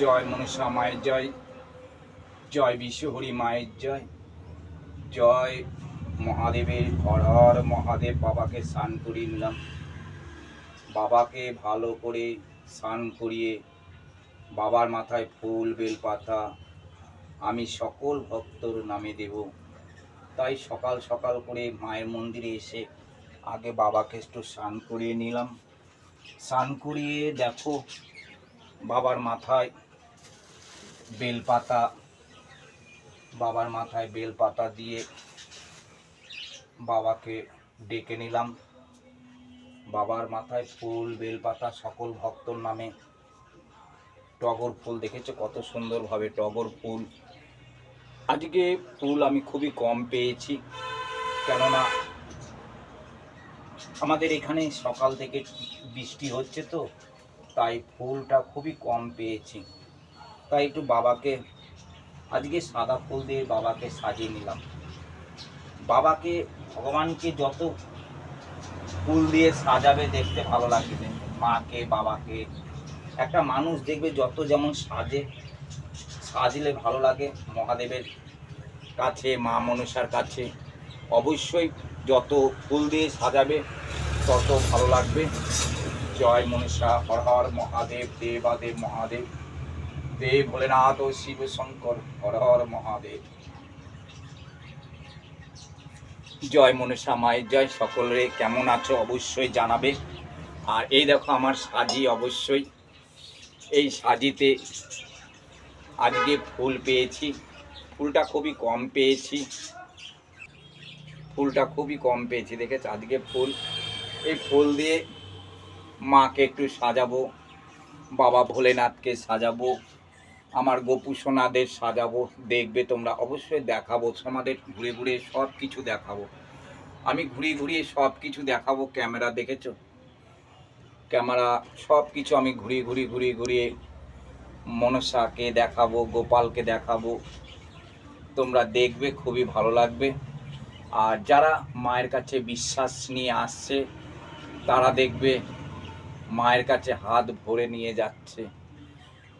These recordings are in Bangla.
জয় মনসা মায়ের জয় জয় বিশ্বহরি মায়ের জয় জয় মহাদেবের হর হর মহাদেব বাবাকে স্নান করিয়ে নিলাম। বাবাকে ভালো করে স্নান করিয়ে বাবার মাথায় ফুল, বেলপাতা আমি সকল ভক্তর নামে দেব। তাই সকাল সকাল করে মায়ের মন্দিরে এসে আগে বাবাকে একটু স্নান করিয়ে নিলাম। স্নান করিয়ে দেখো বাবার মাথায় বেলপাতা, বাবার মাথায় বেলপাতা দিয়ে বাবাকে ডেকে নিলাম। বাবার মাথায় ফুল, বেলপাতা, সকল ভক্তর নামে টগর ফুল দেখেছ? কত সুন্দরভাবে টগর ফুল। আজকে ফুল আমি খুবই কম পেয়েছি, কেননা আমাদের এখানে সকাল থেকে বৃষ্টি হচ্ছে তো, তাই ফুলটা খুবই কম পেয়েছি। তাই একটু বাবাকে, আজকে সাদা ফুল দিয়ে বাবাকে সাজিয়ে নিলাম। বাবাকে ভগবানকে যত ফুল দিয়ে সাজাবে দেখতে ভালো লাগবে। মাকে, বাবাকে, একটা মানুষ দেখবে যত যেমন সাজে, সাজলে ভালো লাগে মহাদেবের কাছে, মা মনসার কাছে। অবশ্যই যত ফুল দিয়ে সাজাবে, তত ভালো লাগবে। জয় মনসা হর হর মহাদেব, দেবাদেব, মহাদেব। দেব ভোলেনাথ ও শিব শঙ্কর, হর হর মহাদেব। জয় মনসা মায়ের জয় সকলে কেমন আছো অবশ্যই জানাবে। আর এই দেখো আমার সাজি অবশ্যই। এই সাজিতে আজকে ফুল পেয়েছি। ফুলটা খুবই কম পেয়েছি। ফুলটা খুবই কম পেয়েছি, দেখেছ? আজকে ফুল। এই ফুল দিয়ে মাকে একটু সাজাবো, বাবা ভোলেনাথকে সাজাবো। আমার গোপু সোনাদের সাজাবো, দেখবে তোমরা অবশ্যই দেখাবো, তোমাদের ঘুরে ঘুরে সব কিছু দেখাবো। আমি ঘুরিয়ে ঘুরিয়ে সব কিছু দেখাবো, ক্যামেরা দেখেছ? ক্যামেরা সব কিছু আমি ঘুরিয়ে ঘুরিয়ে ঘুরিয়ে ঘুরিয়ে মনসাকে দেখাবো, গোপালকে দেখাবো। তোমরা দেখবে, খুবই ভালো লাগবে। আর যারা মায়ের কাছে বিশ্বাস নিয়ে আসছে, তারা দেখবে মায়ের কাছে হাত ভরে নিয়ে যাচ্ছে।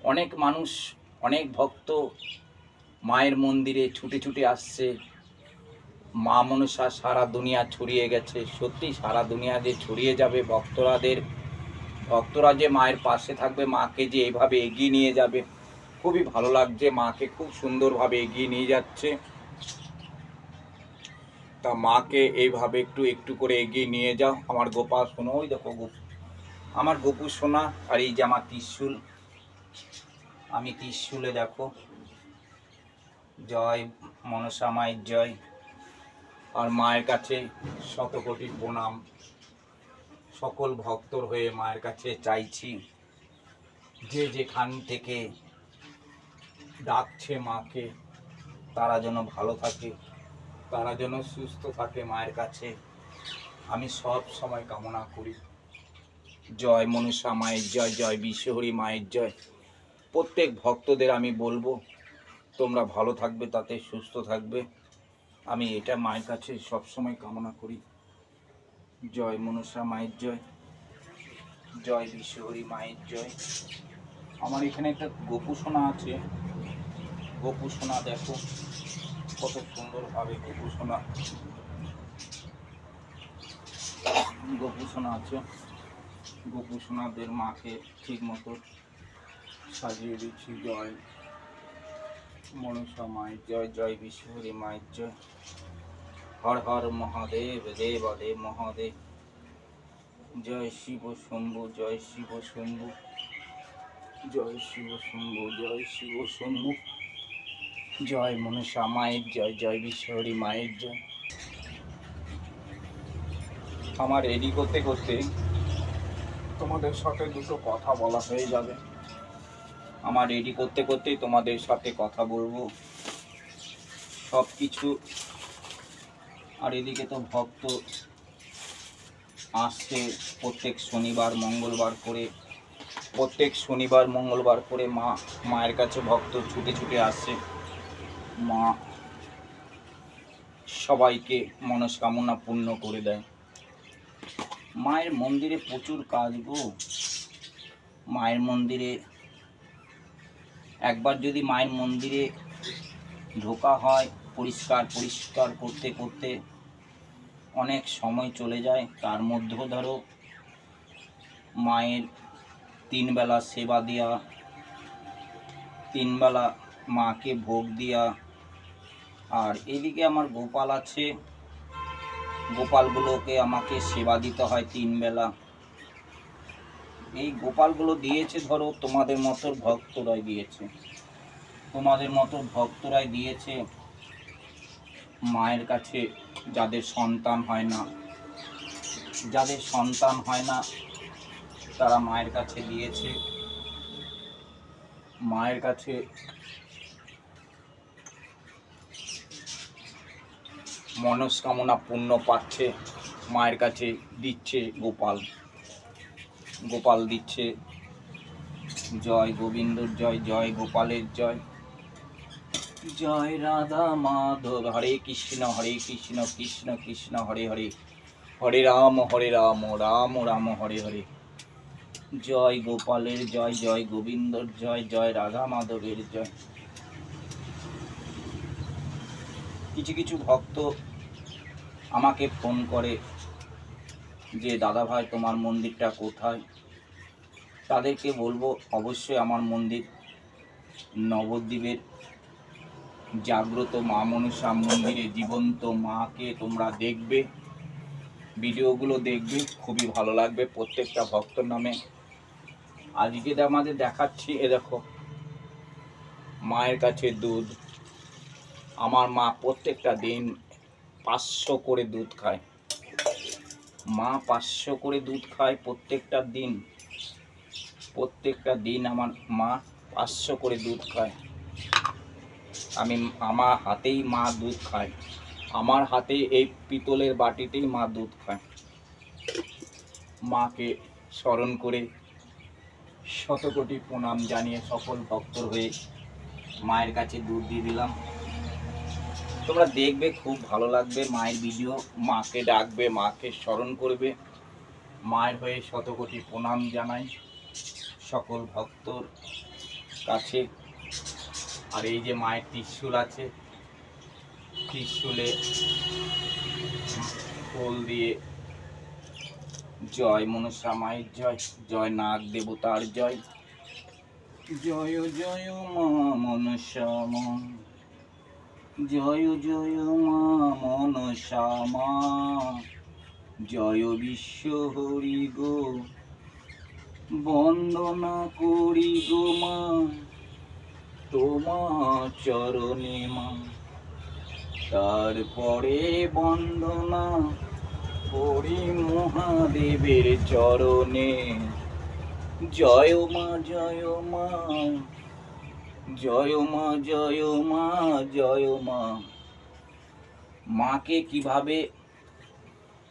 অনেক মানুষ অনেক ভক্ত মায়ের মন্দিরে ছুটে ছুটে আসছে। মা মনসা সারা দুনিয়া ছড়িয়ে গেছে। সত্যি সারা দুনিয়া যে ছড়িয়ে যাবে ভক্তরাদের, ভক্তরা যে মায়ের পাশে থাকবে, মাকে যে এভাবে এগিয়ে নিয়ে যাবে, খুবই ভালো লাগছে। মাকে খুব সুন্দরভাবে এগিয়ে নিয়ে যাচ্ছে। তা মাকে এইভাবে একটু একটু করে এগিয়ে নিয়ে যাও। আমার গোপাল শোনো, ওই দেখো গোপ আমার গোপু সোনা আর এই যে আমার ত্রিশুল আমি ত্রিশুলে দেখো? জয় মনসা মায়ের জয়। আর মায়ের কাছে শত কোটি প্রণাম। সকল ভক্তর হয়ে মায়ের কাছে চাইছি, যে যেখান থেকে ডাকছে মাকে, তারা যেন ভালো থাকে, তারা যেন সুস্থ থাকে মায়ের কাছে। আমি সব সময় কামনা করি। জয় মনসা মায়ের জয় জয় বিশ্বহরি মায়ের জয়। প্রত্যেক ভক্তদের আমি বলব, তোমরা ভালো থাকবে, তাতে সুস্থ থাকবে। আমি এটা মায়ের কাছে সবসময় কামনা করি। জয় মনসা মায়ের জয় জয় বিশ্বহরি মায়ের জয়। আমার এখানে একটা গোপু সোনা আছে। গোপু সোনা দেখো, কত সুন্দরভাবে গোপু সোনা। গোপু সোনা আছে। গোপু সোনাদের মাকে ঠিক মতো সাজিয়ে দিচ্ছি, জয়। মনসা মায়ের জয় জয় বিশ্বহরি মায়ের জয়। হর হর মহাদেব, দেব দেব মহাদেব। জয় শিব শম্ভু, জয় শিব শম্ভু। জয় শিব শম্ভু, জয় শিব শম্ভু। জয় মনসা মায়ের জয় জয় বিশ্বহরি মায়ের জয়। আমার রেডি করতে করতে তোমাদের সাথে দুটো কথা বলা হয়ে যাবে। আমার রেডি করতে করতেই তোমাদের সাথে কথা বলব। সব কিছু আর এদিকে তো ভক্ত আসছে প্রত্যেক শনিবার, মঙ্গলবার করে। প্রত্যেক শনিবার, মঙ্গলবার করে মা, মায়ের কাছে ভক্ত ছুটে ছুটে আসছে। মা সবাইকে মনস্কামনা পূর্ণ করে দেয়। মায়ের মন্দিরে প্রচুর কাজ গো। মায়ের মন্দিরে একবার যদি মায়ের মন্দিরে ঢোকা হয়, পরিষ্কার পরিষ্কার করতে করতে অনেক সময় চলে যায়। তার মধ্যেও ধরো, মায়ের তিনবেলা সেবা দেওয়া তিনবেলা মাকে ভোগ দেওয়া আর এদিকে আমার গোপাল আছে। গোপালগুলোকে আমাকে সেবা দিতে হয় তিন বেলা এই গোপালগুলো দিয়েছে, ধরো, তোমাদের মতো ভক্তরাই দিয়েছে। তোমাদের মতো ভক্তরাই দিয়েছে মায়ের কাছে যাদের সন্তান হয় না। যাদের সন্তান হয় না, তারা মায়ের কাছে দিয়েছে। মায়ের কাছে মনস্কামনা পূর্ণ পাচ্ছে, মায়ের কাছে দিচ্ছে গোপাল। গোপাল দিচ্ছে। জয় গোবিন্দর জয় জয় গোপালের জয়। জয় রাধা মাধব, হরে কৃষ্ণ হরে কৃষ্ণ কৃষ্ণ কৃষ্ণ, হরে হরে। হরে রাম হরে রাম রাম রাম, হরে হরে। জয় গোপালের জয় জয় গোবিন্দর জয় জয় রাধা মাধবের জয়। কিছু কিছু ভক্ত আমাকে ফোন করে যে দাদা ভাই তোমার মন্দিরটা কোথায়? তাদেরকে বলব, অবশ্যই আমার মন্দির নবদ্বীপের। জাগ্রত মা মনসা মন্দিরে জীবন্ত মাকে তোমরা দেখবে, ভিডিওগুলো দেখবে, খুবই ভালো লাগবে প্রত্যেকটা ভক্তর নামে। আজকে আমাদের দেখাচ্ছি, এ দেখো, মায়ের কাছে দুধ। আমার মা প্রত্যেকটা দিন পাঁচশো করে দুধ খায়। মা পাঁচশো করে দুধ খায় প্রত্যেকটা দিন। প্রত্যেকটা দিন আমার মা পাঁচশো করে দুধ খায়। আমি আমার হাতেই মা দুধ খায়। আমার হাতে এই পিতলের বাটিতেই মা দুধ খায়। মাকে স্মরণ করে শতকোটি প্রণাম জানিয়ে সকল ভক্তর হয়ে মায়ের কাছে দুধ দিয়ে দিলাম। তোমরা দেখবে, খুব ভালো লাগবে। মায়ের ভিডিও, মাকে ডাকবে, মাকে স্মরণ করবে। মায়ের হয়ে শতকোটি প্রণাম জানাই। সকল ভক্তর কাছে। আর এই যে মায়ের ত্রিশূল আছে, ত্রিশুলে ফুল দিয়ে জয় মনসা মায়ের জয় জয় নাগ দেবতার জয়। জয় জয় মা মনসা জয় জয় মা মনসা মা। জয় বিশ্ব হরি গো, বন্দনা করি গো মা। তোমার চরণে মা। তারপরে বন্দনা করি মহাদেবের চরণে। জয় মা জয় মা। জয় মা জয় মা জয় মা। মাকে কীভাবে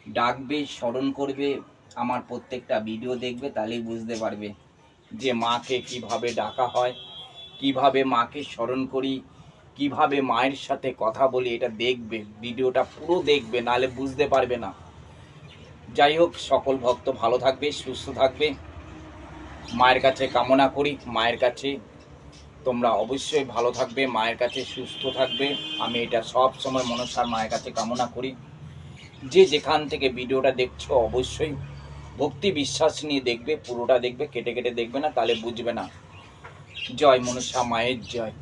ডাকবে, স্মরণ করবে, আমার প্রত্যেকটা ভিডিও দেখবে, তাহলেই বুঝতে পারবে যে মাকে কীভাবে ডাকা হয়, কীভাবে মাকে স্মরণ করি, কীভাবে মায়ের সাথে কথা বলি, এটা দেখবে ভিডিওটা পুরো দেখবে, নাহলে বুঝতে পারবে না। যাই হোক, সকল ভক্ত ভালো থাকবে, সুস্থ থাকবে। মায়ের কাছে কামনা করি, মায়ের কাছে তোমরা অবশ্যই ভালো থাকবে, মায়ের কাছে সুস্থ থাকবে। আমি এটা সব সময় মনসার মায়ের কাছে কামনা করি। যে যেখান থেকে ভিডিওটা দেখছ, অবশ্যই ভক্তি বিশ্বাস নিয়ে দেখবে, পুরোটা দেখবে, কেটে কেটে দেখবে না, তাহলে বুঝবে না। জয় মনসা মায়ের জয়।